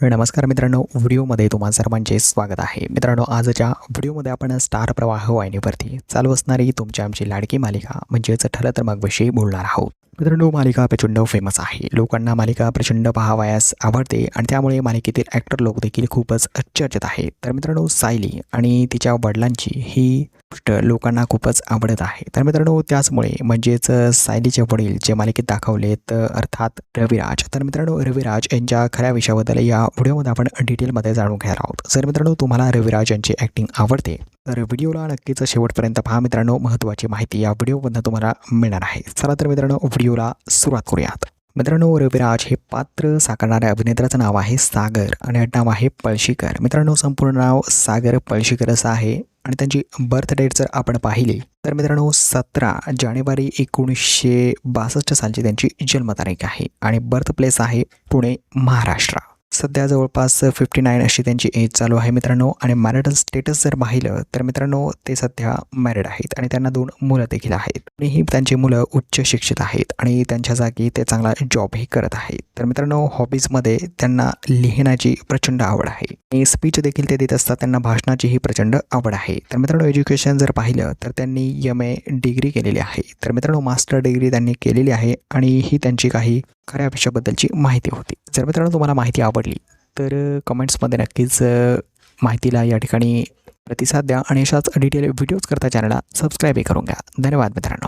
नमस्कार मित्रांनो व्हिडिओमध्ये तुम्हा सर्वांचे स्वागत आहे. मित्रांनो आजच्या व्हिडिओमध्ये आपण स्टार प्रवाह वाहिनीवरती चालू असणारी तुमची आमची लाडकी मालिका म्हणजेच ठरलं तर मग विषयी बोलणार आहोत. मित्रांनो मालिका प्रचंड फेमस आहे. लोकांना मालिका प्रचंड पाहावयास आवडते आणि त्यामुळे मालिकेतील ॲक्टर लोक देखील खूपच चर्चेत आहेत. तर मित्रांनो सायली आणि तिच्या वडिलांची ही गोष्ट लोकांना खूपच आवडत आहे. तर मित्रांनो त्याचमुळे म्हणजेच सायलीचे वडील जे मालिकेत दाखवलेत अर्थात रविराज. तर मित्रांनो रविराज यांच्या खऱ्या विषयाबद्दल या व्हिडिओमध्ये आपण डिटेलमध्ये जाणून घेणार आहोत. जर मित्रांनो तुम्हाला रविराज यांची ॲक्टिंग आवडते? तर व्हिडिओला नक्कीच शेवटपर्यंत पहा मित्रांनो महत्त्वाची माहिती या व्हिडिओमधनं तुम्हाला मिळणार आहे. चला तर मित्रांनो व्हिडिओला सुरुवात करूयात. मित्रांनो रविराज हे पात्र साकारणाऱ्या अभिनेत्याचं नाव आहे सागर आणि नाव आहे पळशीकर. मित्रांनो संपूर्ण नाव सागर पळशीकर असं आहे. आणि त्यांची बर्थ डेट जर आपण पाहिली तर मित्रांनो सतरा जानेवारी एकोणीसशे बासष्ट सालची त्यांची जन्मतारीख आहे. आणि बर्थ प्लेस आहे पुणे महाराष्ट्र. सध्या जवळपास फिफ्टी नाईन अशी त्यांची एज चालू आहे मित्रांनो. आणि मॅरिटल स्टेटस जर पाहिलं तर मित्रांनो ते सध्या मॅरिड आहेत आणि त्यांना दोन मुलं देखील आहेत. आणि ही त्यांची मुलं उच्च शिक्षित आहेत आणि त्यांच्या जागी ते चांगला जॉबही करत आहेत. तर मित्रांनो हॉबीजमध्ये त्यांना लिहिण्याची प्रचंड आवड आहे. आणि स्पीच देखील ते देत असतात त्यांना भाषणाचीही प्रचंड आवड आहे. तर मित्रांनो एज्युकेशन जर पाहिलं तर त्यांनी एम ए डिग्री केलेली आहे. तर मित्रांनो मास्टर डिग्री त्यांनी केलेली आहे आणि ही त्यांची काही खऱ्या विषयाबद्दलची माहिती होती. जर मित्रांनो तुम्हाला माहिती आवडली तर कमेंट्समध्ये नक्कीच माहितीला या ठिकाणी प्रतिसाद द्या आणि अशाच डिटेल व्हिडिओज करता चॅनलला सबस्क्राईबही करून घ्या. धन्यवाद मित्रांनो.